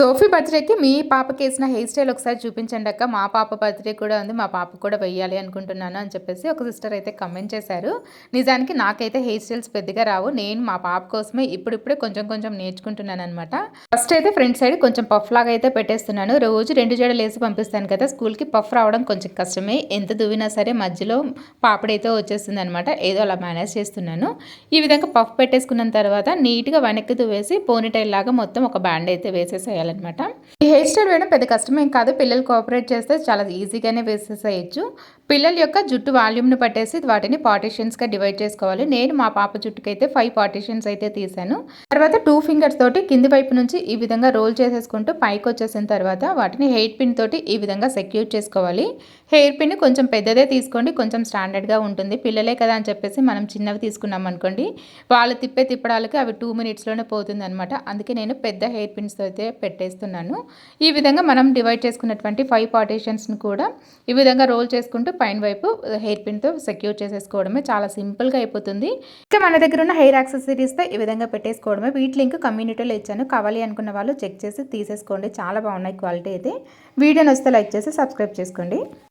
Sophie బర్త్డేకి మీ పాపకి వేసిన హెయిర్ స్టైల్ ఒకసారి చూపించండి అక్క. మా పాప బర్త్డే కూడా ఉంది మా పాప కూడా వెయ్యాలి అనుకుంటున్నాను అని చెప్పేసి ఒక సిస్టర్ అయితే కమెంట్ చేశారు. నిజానికి నాకైతే హెయిర్ స్టైల్స్ పెద్దగా రావు నేను మా పాప కోసమే ఇప్పుడిప్పుడే కొంచెం కొంచెం నేర్చుకుంటున్నాను అనమాట ఫస్ట్ అయితే ఫ్రంట్ సైడ్ కొంచెం పఫ్ లాగా అయితే పెట్టేస్తున్నాను. రోజు రెండు జడలు వేసి పంపిస్తాను కదా స్కూల్కి పఫ్ రావడం కొంచెం కష్టమే. ఎంత దువ్వినా సరే మధ్యలో పాపడైతే వచ్చేస్తుంది అనమాట ఏదో అలా మేనేజ్ చేస్తున్నాను. ఈ విధంగా పఫ్ పెట్టేసుకున్న తర్వాత నీట్గా వెనక్కి దువ్వేసి పోనీటైల్ లాగా మొత్తం ఒక బ్యాండ్ అయితే వేసేసాను చేయాలన్నమాట. ఈ హెయిర్ స్టైల్ వేయడం పెద్ద కష్టమేం కాదు. పిల్లలు కోఆపరేట్ చేస్తే చాలా ఈజీగానే వేసేసేయచ్చు. పిల్లల యొక్క జుట్టు వాల్యూమ్ని పట్టేసి వాటిని పార్టీషన్స్గా డివైడ్ చేసుకోవాలి. నేను మా పాప జుట్టుకైతే ఫైవ్ పార్టీషన్స్ అయితే తీసాను తర్వాత టూ ఫింగర్స్ తోటి కింది వైపు నుంచి ఈ విధంగా రోల్ చేసేసుకుంటూ పైకి వచ్చేసిన తర్వాత వాటిని హెయిర్ పిన్ తోటి ఈ విధంగా సెక్యూర్ చేసుకోవాలి. హెయిర్ పిన్ కొంచెం పెద్దదే తీసుకోండి. కొంచెం స్టాండర్డ్గా ఉంటుంది. పిల్లలే కదా అని చెప్పేసి మనం చిన్నవి తీసుకున్నాం అనుకోండి. వాళ్ళు తిప్పే తిప్పడాలకి అవి టూ మినిట్స్లోనే పోతుంది అనమాట అందుకే నేను పెద్ద హెయిర్ పిన్స్ అయితే పెట్టేస్తున్నాను. ఈ విధంగా మనం డివైడ్ చేసుకున్నటువంటి ఫైవ్ పార్టీషన్స్ని కూడా ఈ విధంగా రోల్ చేసుకుంటూ పైన వైపు హెయిర్ పిన్తో సెక్యూర్ చేసేసుకోవడమే చాలా సింపుల్గా అయిపోతుంది. ఇంకా మన దగ్గర ఉన్న హెయిర్ యాక్సెసరీస్తో ఈ విధంగా పెట్టేసుకోవడమే. వీటి లింక్ కమ్యూనిటీలో ఇచ్చాను. కావాలి అనుకున్న వాళ్ళు చెక్ చేసి తీసేసుకోండి. చాలా బాగున్నాయి క్వాలిటీ అయితే. వీడియోని వస్తే లైక్ చేసి సబ్స్క్రైబ్ చేసుకోండి.